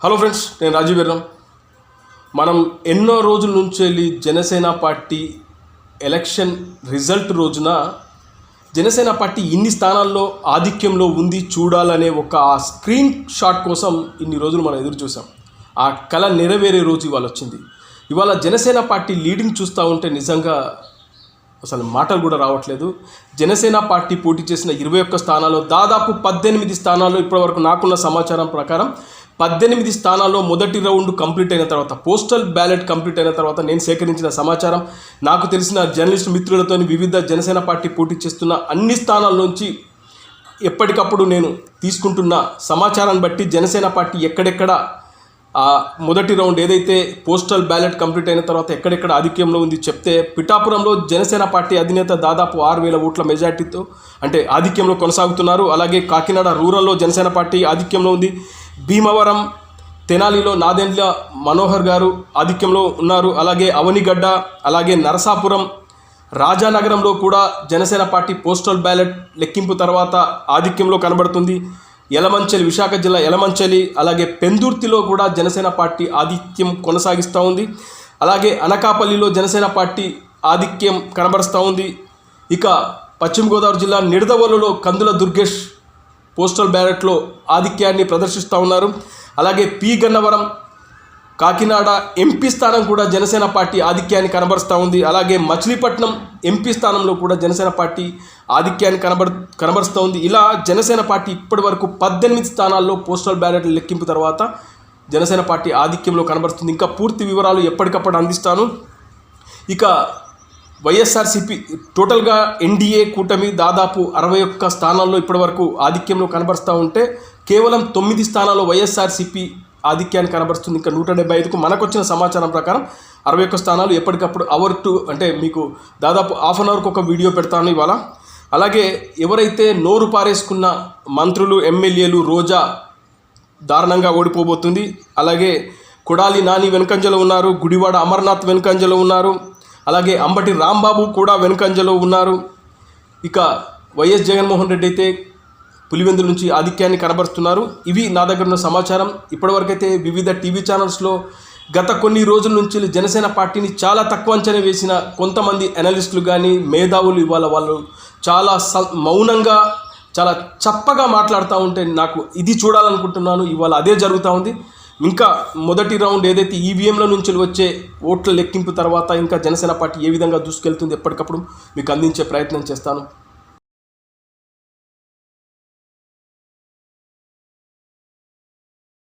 Hello friends నేను రాజీవ్ వీర్రం మనం ఎన్నో రోజుల నుంచి వెళ్ళి జనసేన పార్టీ ఎలక్షన్ రిజల్ట్ రోజున జనసేన పార్టీ ఇన్ని స్థానాల్లో ఆధిక్యంలో ఉంది చూడాలనే ఒక ఆ స్క్రీన్ షాట్ కోసం ఇన్ని రోజులు మనం ఎదురు చూసాం ఆ కళ నెరవేరే రోజు ఇవాళ వచ్చింది. ఇవాళ జనసేన పార్టీ లీడింగ్ చూస్తూ ఉంటే నిజంగా అసలు మాటలు కూడా రావట్లేదు. జనసేన పార్టీ పోటీ చేసిన ఇరవై ఒక్క స్థానాల్లో దాదాపు పద్దెనిమిది స్థానాల్లో ఇప్పటివరకు నాకున్న సమాచారం ప్రకారం పద్దెనిమిది స్థానాల్లో మొదటి రౌండ్ కంప్లీట్ అయిన తర్వాత పోస్టల్ బ్యాలెట్ కంప్లీట్ అయిన తర్వాత నేను సేకరించిన సమాచారం నాకు తెలిసిన జర్నలిస్ట్ మిత్రులతో వివిధ జనసేన పార్టీ పోటీ చేస్తున్న అన్ని స్థానాల్లోంచి ఎప్పటికప్పుడు నేను తీసుకుంటున్న సమాచారాన్ని బట్టి జనసేన పార్టీ ఎక్కడెక్కడ మొదటి రౌండ్ ఏదైతే పోస్టల్ బ్యాలెట్ కంప్లీట్ అయిన తర్వాత ఎక్కడెక్కడ ఆధిక్యంలో ఉంది చెప్తే పిఠాపురంలో జనసేన పార్టీ అధినేత దాదాపు ఆరు వేల ఓట్ల మెజార్టీతో అంటే ఆధిక్యంలో కొనసాగుతున్నారు. అలాగే కాకినాడ రూరల్లో జనసేన పార్టీ ఆధిక్యంలో ఉంది. భీమవరం తెనాలిలో నాదెండ్ల మనోహర్ గారు ఆధిక్యంలో ఉన్నారు. అలాగే అవనిగడ్డ అలాగే నరసాపురం రాజానగరంలో కూడా జనసేన పార్టీ పోస్టల్ బ్యాలెట్ లెక్కింపు తర్వాత ఆధిక్యంలో కనబడుతుంది. యలమంచలి విశాఖ జిల్లా యలమంచలి అలాగే పెందుర్తిలో కూడా జనసేన పార్టీ ఆధిక్యం కొనసాగిస్తూ ఉంది. అలాగే అనకాపల్లిలో జనసేన పార్టీ ఆధిక్యం కనబరుస్తూ ఉంది. ఇక పశ్చిమ గోదావరి జిల్లా నిడదవోలులో కందుల దుర్గేష్ పోస్టల్ బ్యాలెట్లో ఆధిక్యాన్ని ప్రదర్శిస్తూ ఉన్నారు. అలాగే పి గన్నవరం కాకినాడ ఎంపీ స్థానం కూడా జనసేన పార్టీ ఆధిక్యాన్ని కనబరుస్తూ ఉంది. అలాగే మచిలీపట్నం ఎంపీ స్థానంలో కూడా జనసేన పార్టీ ఆధిక్యాన్ని కనబడు కనబరుస్తూ ఉంది. ఇలా జనసేన పార్టీ ఇప్పటి వరకు పద్దెనిమిది స్థానాల్లో పోస్టల్ బ్యాలెట్ లెక్కింపు తర్వాత జనసేన పార్టీ ఆధిక్యంలో కనబరుస్తుంది. ఇంకా పూర్తి వివరాలు ఎప్పటికప్పుడు అందిస్తాను. ఇక వైఎస్ఆర్సీపీ టోటల్గా ఎన్డీఏ కూటమి దాదాపు అరవై ఒక్క స్థానాల్లో ఇప్పటివరకు ఆధిక్యంలో కనబరుస్తూ ఉంటే కేవలం తొమ్మిది స్థానాల్లో వైఎస్ఆర్సీపీ ఆధిక్యాన్ని కనబరుస్తుంది. ఇంకా నూట డెబ్బై ఐదుకు మనకు వచ్చిన సమాచారం ప్రకారం అరవై ఒక్క స్థానాలు ఎప్పటికప్పుడు అవర్ టు అంటే మీకు దాదాపు హాఫ్ అన్ అవర్కి ఒక వీడియో పెడతాను ఇవాళ. అలాగే ఎవరైతే నోరు పారేసుకున్న మంత్రులు ఎమ్మెల్యేలు రోజా దారుణంగా ఓడిపోబోతుంది. అలాగే కొడాలి నాని వెనుకంజలో ఉన్నారు గుడివాడ అమర్నాథ్ వెనుకంజలో ఉన్నారు అలాగే అంబటి రాంబాబు కూడా వెనుకంజలో ఉన్నారు. ఇక వైఎస్ జగన్మోహన్ రెడ్డి అయితే పులివెందుల నుంచి ఆధిక్యాన్ని కనబరుస్తున్నారు. ఇవి నా దగ్గర ఉన్న సమాచారం. ఇప్పటివరకైతే వివిధ టీవీ ఛానల్స్లో గత కొన్ని రోజుల నుంచి జనసేన పార్టీని చాలా తక్కువ అంచనా వేసిన కొంతమంది అనలిస్టులు కానీ మేధావులు ఇవాళ వాళ్ళు చాలా స మౌనంగా చాలా చప్పగా మాట్లాడుతూ ఉంటే నాకు ఇది చూడాలనుకుంటున్నాను. ఇవాళ అదే జరుగుతూ ఉంది. ఇంకా మొదటి రౌండ్ ఏదైతే ఈవీఎంల నుంచి వచ్చే ఓట్ల లెక్కింపు తర్వాత ఇంకా జనసేన పార్టీ ఏ విధంగా దూసుకెళ్తుంది ఎప్పటికప్పుడు మీకు అందించే ప్రయత్నం చేస్తాను.